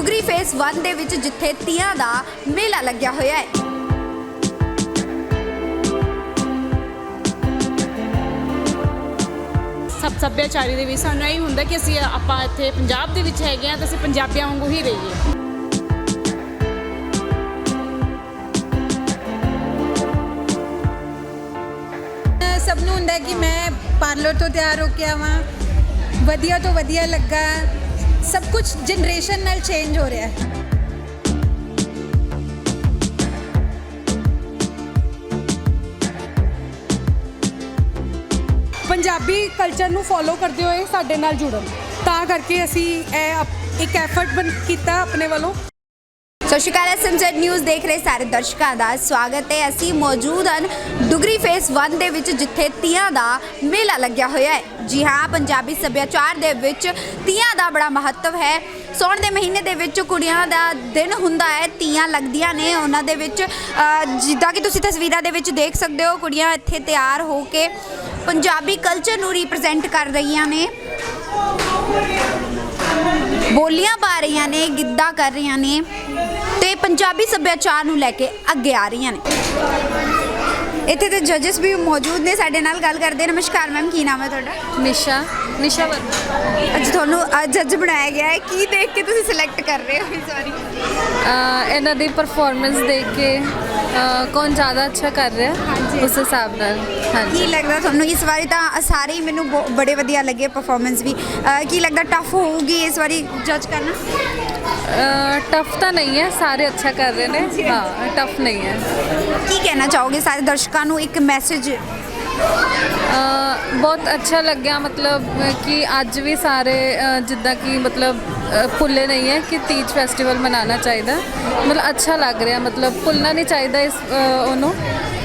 Dugri face 1 ਦੇ ਵਿੱਚ ਜਿੱਥੇ ਤੀਆਂ ਦਾ ਮੇਲਾ ਲੱਗਿਆ ਹੋਇਆ ਹੈ। ਸਭ ਸੱਭਿਆਚਾਰੀ ਦੇ ਵਿੱਚ ਸਾਨੂੰ ਇਹ ਹੁੰਦਾ ਕਿ ਅਸੀਂ ਆਪਾਂ ਇੱਥੇ ਪੰਜਾਬ ਦੇ ਵਿੱਚ ਹੈਗੇ ਆ ਤਾਂ ਅਸੀਂ ਪੰਜਾਬੀਆਂ ਵਾਂਗੂ ਹੀ ਰਹੀਏ। ਸਭ ਨੂੰ ਹੁੰਦਾ ਕਿ ਮੈਂ ਪਾਰਲਰ ਤੋਂ ਤਿਆਰ ਹੋ ਕੇ ਆਵਾਂ ਵਧੀਆ ਤੋਂ ਵਧੀਆ ਲੱਗਾ ਸਭ ਕੁਝ ਜਨਰੇਸ਼ਨ ਨਾਲ ਚੇਂਜ ਹੋ ਰਿਹਾ ਹੈ ਪੰਜਾਬੀ ਕਲਚਰ ਨੂੰ ਫੋਲੋ ਕਰਦੇ ਹੋਏ ਸਾਡੇ ਨਾਲ ਜੁੜਨ ਤਾਂ ਕਰਕੇ ਅਸੀਂ ਇਹ ਇੱਕ ਐਫਰਟ ਬਣ ਕੀਤਾ ਆਪਣੇ ਵੱਲੋਂ ਸਤਿ ਸ਼੍ਰੀ ਅਕਾਲ ਐਸਐਮਜ਼ੈਡ ਨਿਊਜ਼ ਦੇਖ ਰਹੇ ਸਾਰੇ ਦਰਸ਼ਕਾਂ ਦਾ ਸਵਾਗਤ ਹੈ। ਅਸੀਂ ਮੌਜੂਦ ਹਨ ਡੁਗਰੀ ਫੇਸ 1 ਦੇ ਵਿੱਚ, ਜਿੱਥੇ ਤੀਆਂ ਦਾ ਮੇਲਾ ਲੱਗਿਆ ਹੋਇਆ ਹੈ। ਜੀ ਹਾਂ, ਪੰਜਾਬੀ ਸੱਭਿਆਚਾਰ ਦੇ ਵਿੱਚ ਤੀਆਂ ਦਾ ਬੜਾ ਮਹੱਤਵ ਹੈ। ਸੌਣ ਦੇ ਮਹੀਨੇ ਦੇ ਵਿੱਚ ਕੁੜੀਆਂ ਦਾ ਦਿਨ ਹੁੰਦਾ ਹੈ। ਤੀਆਂ ਲੱਗਦੀਆਂ ਨੇ ਉਹਨਾਂ ਦੇ ਵਿੱਚ। ਜਿੱਦਾਂ ਕਿ ਤੁਸੀਂ ਤਸਵੀਰਾਂ ਦੇ ਵਿੱਚ ਦੇਖ ਸਕਦੇ ਹੋ, ਕੁੜੀਆਂ ਇੱਥੇ ਤਿਆਰ ਹੋ ਕੇ ਪੰਜਾਬੀ ਕਲਚਰ ਨੂੰ ਰਿਪਰੈਜ਼ੈਂਟ ਕਰ ਰਹੀਆਂ ਨੇ। ਬੋਲੀਆਂ ਪਾ ਰਹੀਆਂ ਨੇ, ਗਿੱਧਾ ਕਰ ਰਹੀਆਂ ਨੇ ਤੇ ਪੰਜਾਬੀ ਸੱਭਿਆਚਾਰ ਨੂੰ ਲੈ ਕੇ ਅੱਗੇ ਆ ਰਹੀਆਂ ਨੇ। ਇੱਥੇ ਤੇ ਜੱਜਸ ਵੀ ਮੌਜੂਦ ਨੇ, ਸਾਡੇ ਨਾਲ ਗੱਲ ਕਰਦੇ, ਨਮਸਕਾਰ ਮੈਮ, ਕੀ ਨਾਮ ਹੈ ਤੁਹਾਡਾ? ਨਿਸ਼ਾ। ਨਿਸ਼ਾ ਵਰਮਾ। ਅੱਜ ਤੁਹਾਨੂੰ ਜੱਜ ਬਣਾਇਆ ਗਿਆ ਹੈ। ਕੀ ਦੇਖ ਕੇ ਤੁਸੀਂ ਸਿਲੈਕਟ ਕਰ ਰਹੇ ਹੋ ਇਸ ਵਾਰੀ ਅਹ ਇਹਨਾਂ ਦੀ ਪਰਫਾਰਮੈਂਸ ਦੇਖ ਕੇ ਅਹ ਕੌਣ ਜ਼ਿਆਦਾ ਅੱਛਾ ਕਰ ਰਿਹਾ ਹਾਂਜੀ। ਉਸ ਹਿਸਾਬ ਨਾਲ। ਕੀ ਲੱਗਦਾ ਤੁਹਾਨੂੰ ਇਸ ਵਾਰੀ ਤਾਂ ਸਾਰੇ ਹੀ ਮੈਨੂੰ ਬਹੁ- ਬੜੇ ਵਧੀਆ ਲੱਗੇ ਪਰਫਾਰਮੈਂਸ ਵੀ। ਅਹ ਕੀ ਲੱਗਦਾ ਟਫ ਹੋਊਗੀ ਇਸ ਵਾਰੀ ਜੱਜ ਕਰਨਾ? ਟਫ ਤਾਂ ਨਹੀਂ ਹੈ ਸਾਰੇ ਅੱਛਾ ਕਰ ਰਹੇ ਨੇ। ਹਾਂ ਟਫ ਨਹੀਂ ਹੈ। ਕੀ ਕਹਿਣਾ ਚਾਹੋਗੇ ਸਾਰੇ ਦਰਸ਼ਕਾਂ ਨੂੰ? ਇੱਕ ਮੈਸੇਜ ਬਹੁਤ ਅੱਛਾ ਲੱਗਿਆ, ਮਤਲਬ ਕਿ ਅੱਜ ਵੀ ਸਾਰੇ ਜਿੱਦਾਂ ਕਿ, ਮਤਲਬ ਭੁੱਲੇ ਨਹੀਂ ਹੈ ਕਿ ਤੀਜ ਫੈਸਟੀਵਲ ਮਨਾਉਣਾ ਚਾਹੀਦਾ। ਮਤਲਬ, ਅੱਛਾ ਲੱਗ ਰਿਹਾ, ਮਤਲਬ, ਭੁੱਲਣਾ ਨਹੀਂ ਚਾਹੀਦਾ ਇਸ ਉਹਨੂੰ,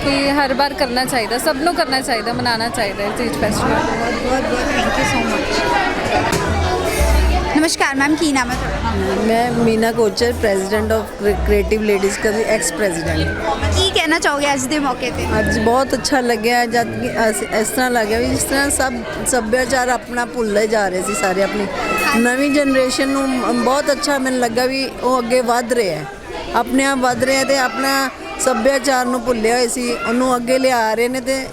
ਕਿ ਹਰ ਵਾਰ ਕਰਨਾ ਚਾਹੀਦਾ, ਸਭ ਨੂੰ ਕਰਨਾ ਚਾਹੀਦਾ, ਮਨਾਉਣਾ ਚਾਹੀਦਾ ਤੀਜ ਫੈਸਟੀਵਲ ਬਹੁਤ ਬਹੁਤ ਥੈਂਕ ਯੂ ਸੋ ਮਚ ਨਮਸਕਾਰ ਮੈਮ ਕੀ ਨਾਮ ਹੈ ਤੁਹਾਡਾ ਮੈਂ Meena Kochar president of creative ladies ਕਦੀ ਐਕਸ ਪ੍ਰੈਜ਼ੀਡੈਂਟ ਕੀ ਕਹਿਣਾ ਚਾਹੋਗੇ ਅੱਜ ਦੇ ਮੌਕੇ ਤੇ ਅੱਜ ਬਹੁਤ ਅੱਛਾ ਲੱਗਿਆ ਜਦ ਕਿ ਅਸ- ਇਸ ਤਰ੍ਹਾਂ ਲੱਗਿਆ ਵੀ ਜਿਸ ਤਰ੍ਹਾਂ ਸਭ ਸੱਭਿਆਚਾਰ ਆਪਣਾ ਭੁੱਲਦੇ ਜਾ ਰਹੇ ਸੀ ਸਾਰੇ ਆਪਣੀ ਨਵੀਂ ਜਨਰੇਸ਼ਨ ਨੂੰ ਮ- ਬਹੁਤ ਅੱਛਾ ਮੈਨੂੰ ਲੱਗਾ ਵੀ ਉਹ ਅੱਗੇ ਵੱਧ ਰਿਹਾ ਹੈ ਆਪਣੇ ਆਪ ਵੱਧ ਰਿਹਾ ਤੇ ਆਪਣਾ ਸੱਭਿਆਚਾਰ ਨੂੰ ਭੁੱਲੇ ਹੋਏ ਸੀ ਉਹਨੂੰ ਅੱਗੇ ਲਿਆ ਰਹੇ ਨੇ ਤੇ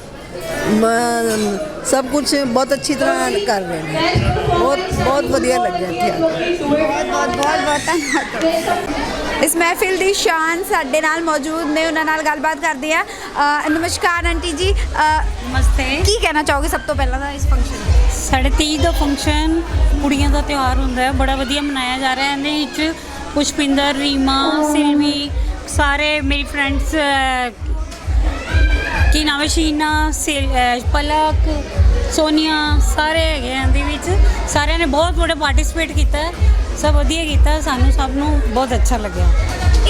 ਮ- ਸਭ ਕੁਝ ਬਹੁਤ ਅੱਛੀ ਤਰ੍ਹਾਂ ਕਰ ਰਹੇ ਨੇ ਬਹੁਤ ਬਹੁਤ ਵਧੀਆ ਲੱਗਿਆ ਇੱਥੇ ਆ ਕੇ। ਬਹੁਤ ਬਹੁਤ ਬਹੁਤ ਬਹੁਤ ਧੰਨਵਾਦ। ਇਸ ਮਹਿਫਿਲ ਦੀ ਸ਼ਾਨ ਸਾਡੇ ਨਾਲ ਮੌਜੂਦ ਨੇ ਉਹਨਾਂ ਨਾਲ ਗੱਲਬਾਤ ਕਰਦੇ ਆ। ਅ, ਨਮਸਕਾਰ ਆਂਟੀ ਜੀ। ਅ, ਨਮਸਤੇ। ਕੀ ਕਹਿਣਾ ਚਾਹੋਗੇ ਸਭ ਤੋਂ ਪਹਿਲਾਂ ਤਾਂ ਇਸ ਫੰਕਸ਼ਨ ਸਾਡੇ ਤੀਜ ਦਾ ਫੰਕਸ਼ਨ ਕੁੜੀਆਂ ਦਾ ਤਿਉਹਾਰ ਹੁੰਦਾ ਹੈ ਬੜਾ ਵਧੀਆ ਮਨਾਇਆ ਜਾ ਰਿਹਾ ਹੈ। ਇਹਦੇ ਵਿੱਚ ਪੁਸ਼ਪਿੰਦਰ ਰੀਮਾ ਸਿਲਵੀ ਸਾਰੇ ਮੇਰੀ ਫਰੈਂਡਸ ਕੀ ਨਾਮ ਹੈ ਸ਼ੀਨਾ ਸਿਲ- ਅਹ, ਪਲਕ ਸੋਨੀਆ ਸਾਰੇ ਹੈਗੇ ਆ ਇਹਦੇ ਵਿੱਚ। ਸਾਰਿਆਂ ਨੇ ਬਹੁਤ ਬੜਾ ਪਾਰਟਿਸਿਪੇਟ ਕੀਤਾ। ਸਭ ਵਧੀਆ ਕੀਤਾ। ਸਾਨੂੰ ਸਭ ਨੂੰ ਬਹੁਤ ਅੱਛਾ ਲੱਗਿਆ।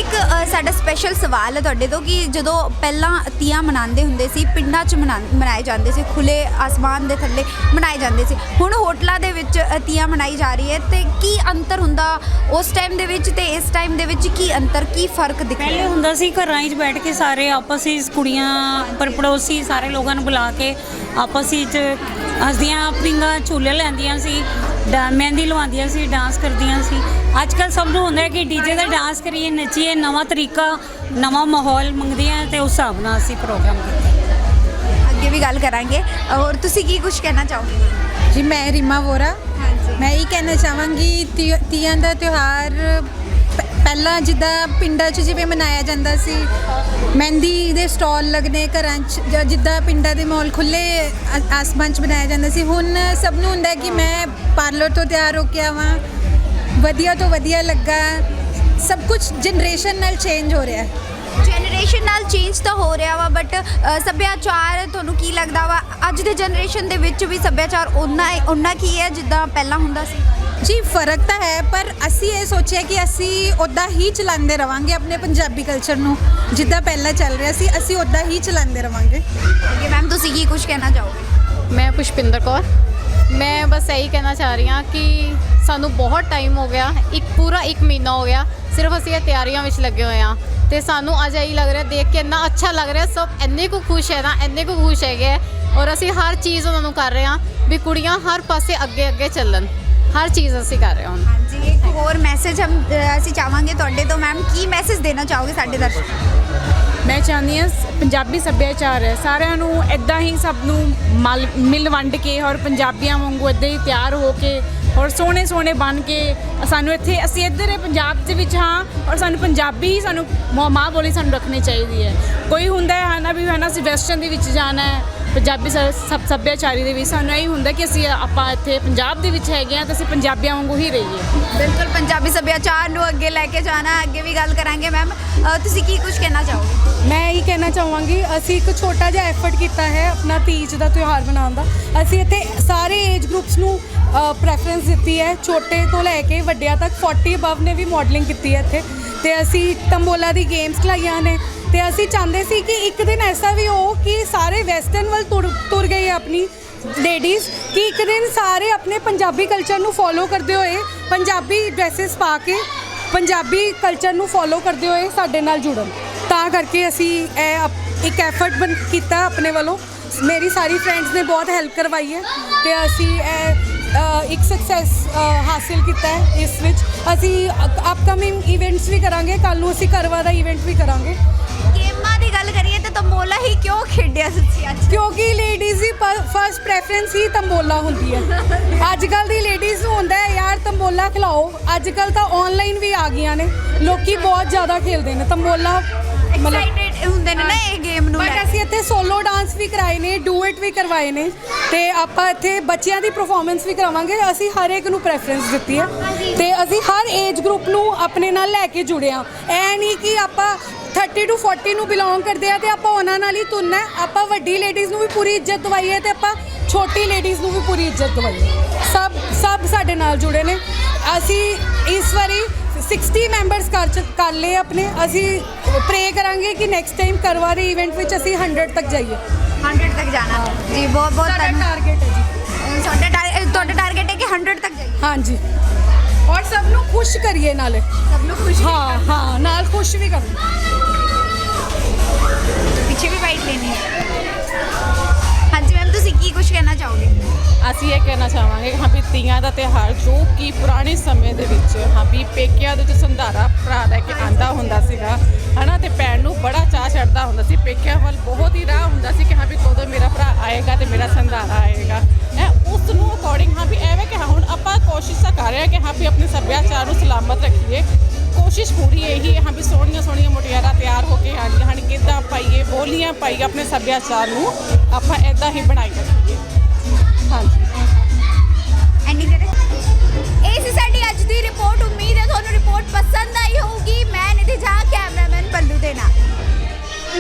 ਇੱਕ ਅ, ਸਾਡਾ ਸਪੈਸ਼ਲ ਸਵਾਲ ਹੈ ਤੁਹਾਡੇ ਤੋਂ ਕਿ ਜਦੋਂ ਪਹਿਲਾਂ ਤੀਆਂ ਮਨਾਉਂਦੇ ਹੁੰਦੇ ਸੀ ਪਿੰਡਾਂ 'ਚ ਮਨਾ- ਮਨਾਏ ਜਾਂਦੇ ਸੀ ਖੁੱਲੇ ਆਸਮਾਨ ਦੇ ਥੱਲੇ ਮਨਾਏ ਜਾਂਦੇ ਸੀ ਹੁਣ ਹੋਟਲਾਂ ਦੇ ਵਿੱਚ ਅ, ਤੀਆਂ ਮਨਾਈ ਜਾ ਰਹੀ ਹੈ ਤੇ ਕੀ ਅੰਤਰ ਹੁੰਦਾ ਉਸ ਟਾਈਮ ਦੇ ਵਿੱਚ ਤੇ ਇਸ ਟਾਈਮ ਦੇ ਵਿੱਚ ਕੀ ਅੰਤਰ ਕੀ ਫ਼ਰਕ ਦਿਖ ਪਹਿਲੇ ਹੁੰਦਾ ਸੀ ਘਰਾਂ 'ਚ ਬੈਠ ਕੇ ਸਾਰੇ ਆਪਸ ਵਿੱਚ ਕੁੜੀਆਂ ਪਰ ਪੜੋਸੀ ਸਾਰੇ ਲੋਕਾਂ ਨੂੰ ਬੁਲਾ ਕੇ ਆਪਸ ਵਿੱਚ ਹੱਸਦੀਆਂ ਪਿੰਗਾ ਝੂਲੇ ਲੈਂਦੀਆਂ ਸੀ ਡਾ- ਮਹਿੰਦੀ ਲਵਾਉਂਦੀਆਂ ਸੀ ਡਾਂਸ ਕਰਦੀਆਂ ਸੀ। ਅੱਜ ਕੱਲ ਸਭ ਨੂੰ ਹੁੰਦਾ ਕਿ ਡੀਜੇ ਦਾ ਡਾਂਸ ਕਰੀਏ ਨੱਚੀਏ ਨਵਾਂ ਤਰੀਕਾ ਨਵਾਂ ਮਾਹੌਲ ਮੰਗਦੀਆਂ ਤੇ ਉਸ ਹਿਸਾਬ ਨਾਲ ਅਸੀਂ ਪ੍ਰੋਗਰਾਮ ਕੀਤਾ ਅੱਗੇ ਵੀ ਗੱਲ ਕਰਾਂਗੇ। ਔਰ ਤੁਸੀਂ ਕੀ ਕੁਝ ਕਹਿਣਾ ਚਾਹੋਗੇ? ਜੀ ਮੈਂ ਰੀਮਾ ਵੋਰਾ। ਹਾਂਜੀ। ਮੈਂ ਇਹ ਕਹਿਣਾ ਚਾਹਾਂਗੀ ਤੀ- ਤੀਆਂ ਦਾ ਤਿਉਹਾਰ ਪ- ਪਹਿਲਾਂ ਜਿੱਦਾਂ ਪਿੰਡਾਂ 'ਚ ਜਿਵੇਂ ਮਨਾਇਆ ਜਾਂਦਾ ਸੀ ਮਹਿੰਦੀ ਦੇ ਸਟਾਲ ਲੱਗਨੇ ਘਰਾਂ 'ਚ ਜਾਂ ਜਿੱਦਾਂ ਪਿੰਡਾਂ ਦੇ ਮਾਹੌਲ ਖੁੱਲੇ ਆਸਮਾਨ 'ਚ ਬਣਾਇਆ ਜਾਂਦਾ ਸੀ ਹੁਣ ਸਭ ਨੂੰ ਹੁੰਦਾ ਕਿ ਮੈਂ ਪਾਰਲਰ ਤੋਂ ਤਿਆਰ ਹੋ ਕੇ ਆਵਾਂ ਵਧੀਆ ਤੋਂ ਵਧੀਆ ਲੱਗਾ। ਸਭ ਕੁਝ ਜਨਰੇਸ਼ਨ ਨਾਲ ਚੇਂਜ ਹੋ ਰਿਹਾ। ਹੈ ਜਨਰੇਸ਼ਨ ਨਾਲ ਚੇਂਜ ਤਾਂ ਹੋ ਰਿਹਾ ਵਾ ਬਟ ਸੱਭਿਆਚਾਰ ਤੁਹਾਨੂੰ ਕੀ ਲੱਗਦਾ ਵਾ? ਅੱਜ ਦੇ ਜਨਰੇਸ਼ਨ ਦੇ ਵਿੱਚ ਵੀ ਸੱਭਿਆਚਾਰ ਉਹਨਾਂ ਉਹਨਾਂ ਕੀ ਹੈ ਜਿੱਦਾਂ ਪਹਿਲਾਂ ਹੁੰਦਾ ਸੀ? ਜੀ ਫ਼ਰਕ ਤਾਂ ਹੈ ਪਰ ਅਸੀਂ ਇਹ ਸੋਚਿਆ ਕਿ ਅਸੀਂ ਉੱਦਾਂ ਹੀ ਚਲਾਉਂਦੇ ਰਵਾਂਗੇ ਆਪਣੇ ਪੰਜਾਬੀ ਕਲਚਰ ਨੂੰ ਜਿੱਦਾਂ ਪਹਿਲਾਂ ਚੱਲ ਰਿਹਾ ਸੀ ਅਸੀਂ ਉੱਦਾਂ ਹੀ ਚਲਾਉਂਦੇ ਰਵਾਂਗੇ। ਕਿ ਮੈਮ ਤੁਸੀਂ ਕੀ ਕੁਝ ਕਹਿਣਾ ਚਾਹੋਗੇ? ਮੈਂ ਪੁਸ਼ਪਿੰਦਰ ਕੌਰ। ਮੈਂ ਬਸ ਇਹੀ ਕਹਿਣਾ ਚਾਹ ਰਹੀ ਹਾਂ ਕਿ ਸਾਨੂੰ ਬਹੁਤ ਟਾਈਮ ਹੋ ਗਿਆ, ਇੱਕ ਪੂਰਾ ਇੱਕ ਮਹੀਨਾ ਹੋ ਗਿਆ, ਸਿਰਫ ਅਸੀਂ ਇਹ ਤਿਆਰੀਆਂ ਵਿੱਚ ਲੱਗੇ ਹੋਏ ਹਾਂ ਤੇ ਸਾਨੂੰ ਅੱਜ ਇਹੀ ਲੱਗ ਰਿਹਾ, ਦੇਖ ਕੇ ਇੰਨਾ ਅੱਛਾ ਲੱਗ ਰਿਹਾ, ਸਭ ਇੰਨੇ ਕੁ ਖੁਸ਼ ਹੈ ਨਾ, ਇੰਨੇ ਕੁ ਖੁਸ਼ ਹੈਗੇ ਹੈ ਔਰ ਅਸੀਂ ਹਰ ਚੀਜ਼ ਉਹਨਾਂ ਨੂੰ ਕਰ ਰਹੇ ਹਾਂ ਵੀ ਕੁੜੀਆਂ ਹਰ ਪਾਸੇ ਅੱਗੇ ਅੱਗੇ ਚੱਲਣ, ਹਰ ਚੀਜ਼ ਅਸੀਂ ਕਰ ਰਹੇ ਹਾਂ ਹੋਰ ਮੈਸੇਜ ਹਮ ਅਸੀਂ ਚਾਹਾਂਗੇ ਤੁਹਾਡੇ ਤੋਂ ਮੈਮ ਕੀ ਮੈਸੇਜ ਦੇਣਾ ਚਾਹੋਗੇ ਸਾਡੇ ਦਰਸ਼ਕਾਂ ਮੈਂ ਚਾਹੁੰਦੀ ਹਾਂ ਪੰਜਾਬੀ ਸੱਭਿਆਚਾਰ ਹੈ। ਸਾਰਿਆਂ ਨੂੰ ਇਦਾਂ ਹੀ ਸਭ ਨੂੰ ਮਲ ਵੰਡ ਕੇ ਔਰ ਪੰਜਾਬੀਆਂ ਵਾਂਗੂ ਇਦਾਂ ਹੀ ਤਿਆਰ ਹੋ ਕੇ ਔਰ ਸੋਹਣੇ ਸੋਹਣੇ ਬਣ ਕੇ ਸਾਨੂੰ ਇੱਥੇ ਅਸੀਂ ਇੱਧਰ ਹੈ ਪੰਜਾਬ ਦੇ ਵਿੱਚ ਹਾਂ ਔਰ ਸਾਨੂੰ ਪੰਜਾਬੀ ਹੀ ਸਾਨੂੰ ਮਾਂ ਬੋਲੀ ਸਾਨੂੰ ਰੱਖਣੀ ਚਾਹੀਦੀ ਹੈ। ਕੋਈ ਹੁੰਦਾ ਹੈ ਹਨਾ ਵੀ ਹਨਾ ਅਸੀਂ ਵੈਸਟਰਨ ਦੇ ਵਿੱਚ ਜਾਣਾ ਹੈ ਪੰਜਾਬੀ ਸ- ਸਭ ਸੱਭਿਆਚਾਰੀ ਦੇ ਵਿੱਚ ਸਾਨੂੰ ਇਹ ਹੁੰਦਾ ਕਿ ਅਸੀਂ ਆਪਾਂ ਇੱਥੇ ਪੰਜਾਬ ਦੇ ਵਿੱਚ ਹੈਗੇ ਹਾਂ ਤਾਂ ਅਸੀਂ ਪੰਜਾਬੀਆਂ ਵਾਂਗੂ ਹੀ ਰਹੀਏ। ਬਿਲਕੁਲ ਪੰਜਾਬੀ ਸੱਭਿਆਚਾਰ ਨੂੰ ਅੱਗੇ ਲੈ ਕੇ ਜਾਣਾ ਅੱਗੇ ਵੀ ਗੱਲ ਕਰਾਂਗੇ ਮੈਮ। ਤੁਸੀਂ ਕੀ ਕੁਝ ਕਹਿਣਾ ਚਾਹੋਗੇ? ਮੈਂ ਇਹੀ ਕਹਿਣਾ ਚਾਹਾਂਗੀ ਅਸੀਂ ਇੱਕ ਛੋਟਾ ਜਿਹਾ ਐਫਰਟ ਕੀਤਾ ਹੈ ਆਪਣਾ ਤੀਜ ਦਾ ਤਿਉਹਾਰ ਮਨਾਉਣ ਦਾ। ਅਸੀਂ ਇੱਥੇ ਸਾਰੇ ਏਜ ਗਰੁੱਪਸ ਨੂੰ ਪ੍ਰੈਫਰੈਂਸ ਦਿੱਤੀ ਹੈ। ਛੋਟੇ ਤੋਂ ਲੈ ਕੇ ਵੱਡਿਆਂ ਤੱਕ 40 ਅਬਵ ਨੇ ਵੀ ਮਾਡਲਿੰਗ ਕੀਤੀ ਹੈ ਇੱਥੇ। ਤੇ ਅਸੀਂ ਤੰਬੋਲਾ ਦੀ ਗੇਮਸ ਖਲਾਈਆਂ ਨੇ। ਤੇ ਅਸੀਂ ਚਾਹੁੰਦੇ ਸੀ ਕਿ ਇੱਕ ਦਿਨ ਐਸਾ ਵੀ ਹੋ ਕਿ ਸਾਰੇ ਵੈਸਟਰਨ ਵੱਲ ਤੁਰ ਤੁਰ ਗਏ ਆਪਣੀ ਲੇਡੀਜ਼ ਕਿ ਇੱਕ ਦਿਨ ਸਾਰੇ ਆਪਣੇ ਪੰਜਾਬੀ ਕਲਚਰ ਨੂੰ ਫੋਲੋ ਕਰਦੇ ਹੋਏ, ਪੰਜਾਬੀ ਡਰੈਸਸ ਪਾ ਕੇ ਪੰਜਾਬੀ ਕਲਚਰ ਨੂੰ ਫੋਲੋ ਕਰਦੇ ਹੋਏ ਸਾਡੇ ਨਾਲ ਜੁੜਨ। ਤਾਂ ਕਰਕੇ ਅਸੀਂ ਇਹ ਅਪ- ਇੱਕ ਐਫਰਟ ਬਣ, ਕੀਤਾ ਆਪਣੇ ਵੱਲੋਂ। ਮੇਰੀ ਸਾਰੀ ਫਰੈਂਡਸ ਨੇ ਬਹੁਤ ਹੈਲਪ ਕਰਵਾਈ ਹੈ ਤੇ ਅਸੀਂ ਇਹ ਇੱਕ ਸਕਸੈਸ ਹਾਸਿਲ ਕੀਤਾ ਹੈ ਇਸ ਵਿੱਚ। ਅਸੀਂ ਅਪਕਮਿੰਗ ਇਵੈਂਟਸ ਵੀ ਕਰਾਂਗੇ। ਕੱਲ ਨੂੰ ਅਸੀਂ ਕਰਵਾ ਦਾ ਇਵੈਂਟ ਵੀ ਕਰਾਂਗੇ। ਕਿਉਂ ਖੇਡਿਆ ਤੁਸੀਂ ਅੱਜ? ਕਿਉਂਕਿ ਲੇਡੀਜ਼ ਦੀ ਫਰਸਟ ਪ੍ਰੈਫਰੈਂਸ ਹੀ ਤੰਬੋਲਾ ਹੁੰਦੀ ਹੈ। ਅੱਜ ਕੱਲ ਦੀ ਲੇਡੀਜ਼ ਨੂੰ ਹੁੰਦਾ ਹੈ ਯਾਰ ਤੰਬੋਲਾ ਖਿਲਾਓ। ਅੱਜ ਕੱਲ ਤਾਂ ਆਨਲਾਈਨ ਵੀ ਆ ਗਈਆਂ ਨੇ। ਲੋਕੀ ਬਹੁਤ ਜ਼ਿਆਦਾ ਖੇਲਦੇ ਨੇ। ਤੰਬੋਲਾ ਐਕਸਾਈਟਡ ਹੁੰਦੇ ਨੇ ਨਾ ਇਹ ਗੇਮ ਨੂੰ ਬਟ। ਅਸੀਂ ਇੱਥੇ ਸੋਲੋ ਡਾਂਸ ਵੀ ਕਰਾਏ ਨੇ ਡੂਇਟ ਵੀ ਕਰਵਾਏ ਨੇ। ਤੇ ਆਪਾਂ ਇੱਥੇ ਬੱਚਿਆਂ ਦੀ ਪਰਫਾਰਮੈਂਸ ਵੀ ਕਰਾਵਾਂਗੇ। ਅਸੀਂ ਹਰ ਇੱਕ ਨੂੰ ਪ੍ਰੈਫਰੈਂਸ ਦਿੱਤੀ ਹੈ। ਤੇ ਅਸੀਂ ਹਰ ਏਜ ਗਰੁੱਪ ਨੂੰ ਆਪਣੇ ਨਾਲ ਲੈ ਕੇ ਜੁੜੇ ਹਾਂ। ਐ ਨਹੀਂ ਕਿ ਆਪਾਂ 30 ਟੂ 40 ਨੂੰ ਬਿਲੋਂਗ ਕਰਦੇ ਆ ਤੇ ਆਪਾਂ ਉਹਨਾਂ ਨਾਲ ਹੀ ਤੁਰਨਾ। ਆਪਾਂ ਵੱਡੀ ਲੇਡੀਜ਼ ਨੂੰ ਵੀ ਪੂਰੀ ਇੱਜ਼ਤ ਦਵਾਈਏ ਤੇ ਆਪਾਂ ਛੋਟੀ ਲੇਡੀਜ਼ ਨੂੰ ਵੀ ਪੂਰੀ ਇੱਜ਼ਤ ਦਵਾਈਏ। ਸਭ ਸਭ ਸਾਡੇ ਨਾਲ ਜੁੜੇ ਨੇ। ਅਸੀਂ ਇਸ ਵਾਰੀ 60 ਮੈਂਬਰਸ ਕਰ ਕਰ ਲਏ ਆਪਣੇ। ਅਸੀਂ ਪ੍ਰੇ ਕਰਾਂਗੇ ਕਿ ਨੈਕਸਟ ਟਾਈਮ ਕਰਵਾ ਦੇ ਇਵੈਂਟ ਵਿੱਚ ਅਸੀਂ 100 ਤੱਕ ਜਾਈਏ। 100 ਤੱਕ ਜਾਣਾ। ਜੀ ਬਹੁਤ ਬਹੁਤ ਸਾਡਾ ਟਾਰਗੇਟ ਹੈ ਜੀ। ਤੁਹਾਡਾ ਟਾਰਗੇਟ ਹੈ ਕਿ 100 ਤੱਕ ਜਾਈਏ। ਹਾਂਜੀ। ਔਰ ਸਭ ਨੂੰ ਖੁਸ਼ ਕਰੀਏ ਨਾਲੇ। ਸਭ ਨੂੰ ਖੁਸ਼ੀ ਹਾਂ ਹਾਂ ਨਾਲ ਖੁਸ਼ ਵੀ ਕਰੋ। ਅਸੀਂ ਇਹ ਕਹਿਣਾ ਚਾਹਾਂਗੇ ਹਾਂ ਵੀ ਤੀਆਂ ਦਾ ਤਿਉਹਾਰ ਜੋ ਕਿ ਪੁਰਾਣੇ ਸਮੇਂ ਦੇ ਵਿੱਚ, ਹਾਂ ਵੀ ਪੇਕਿਆਂ ਦੇ ਵਿੱਚ ਸੰਧਾਰਾ ਭਰਾ ਲੈ ਕੇ ਆਂਦਾ ਹੁੰਦਾ ਸੀਗਾ, ਹਨਾ, ਤੇ ਭੈਣ ਨੂੰ ਬੜਾ ਚਾਅ ਚੜਦਾ ਹੁੰਦਾ ਸੀ। ਪੇਕਿਆਂ ਵੱਲ ਬਹੁਤ ਹੀ ਰਾਹ ਹੁੰਦਾ ਸੀ ਕਿ ਹਾਂ ਵੀ ਕਦੋਂ ਮੇਰਾ ਭਰਾ ਆਏਗਾ ਤੇ ਮੇਰਾ ਸੰਧਾਰਾ ਆਏਗਾ। ਹੈ ਉਸ ਨੂੰ ਅਕੋਰਡਿੰਗ ਹਾਂ ਵੀ ਐਵੇਂ ਕਿ ਹੁਣ ਆਪਾਂ ਕੋਸ਼ਿਸ਼ ਤਾਂ ਕਰ ਰਹੇ ਹਾਂ ਕਿ ਹਾਂ ਵੀ ਆਪਣੇ ਸੱਭਿਆਚਾਰ ਨੂੰ ਸਲਾਮਤ ਰੱਖੀਏ। ਕੋਸ਼ਿਸ਼ ਪੂਰੀ ਇਹੀ ਹੈ, ਹਾਂ ਵੀ ਸੋਹਣੀਆਂ ਸੋਹਣੀਆਂ ਮੁਟਿਆਰਾਂ ਤਿਆਰ ਹੋ ਕੇ ਆਣੀਆਂ ਹਨ ਕਿੱਦਾਂ ਪਾਈਏ, ਬੋਲੀਆਂ ਪਾਈਏ, ਆਪਣੇ ਸੱਭਿਆਚਾਰ ਨੂੰ ਆਪਾਂ ਐਦਾਂ ਹੀ ਬਣਾਈਏ। ਹਾਂਜੀ। ਐਂਡਿੰਗ ਕਰੇ ਇਹ ਸੀ ਸਾਡੀ ਅੱਜ ਦੀ ਰਿਪੋਰਟ, ਉਮੀਦ ਹੈ ਤੁਹਾਨੂੰ ਰਿਪੋਰਟ ਪਸੰਦ ਆਈ ਹੋਊਗੀ। ਮੈਂ ਨਿਧੀ ਝਾ ਕੈਮਰਾਮੈਨ ਪੰਡੂ ਦੇਣਾ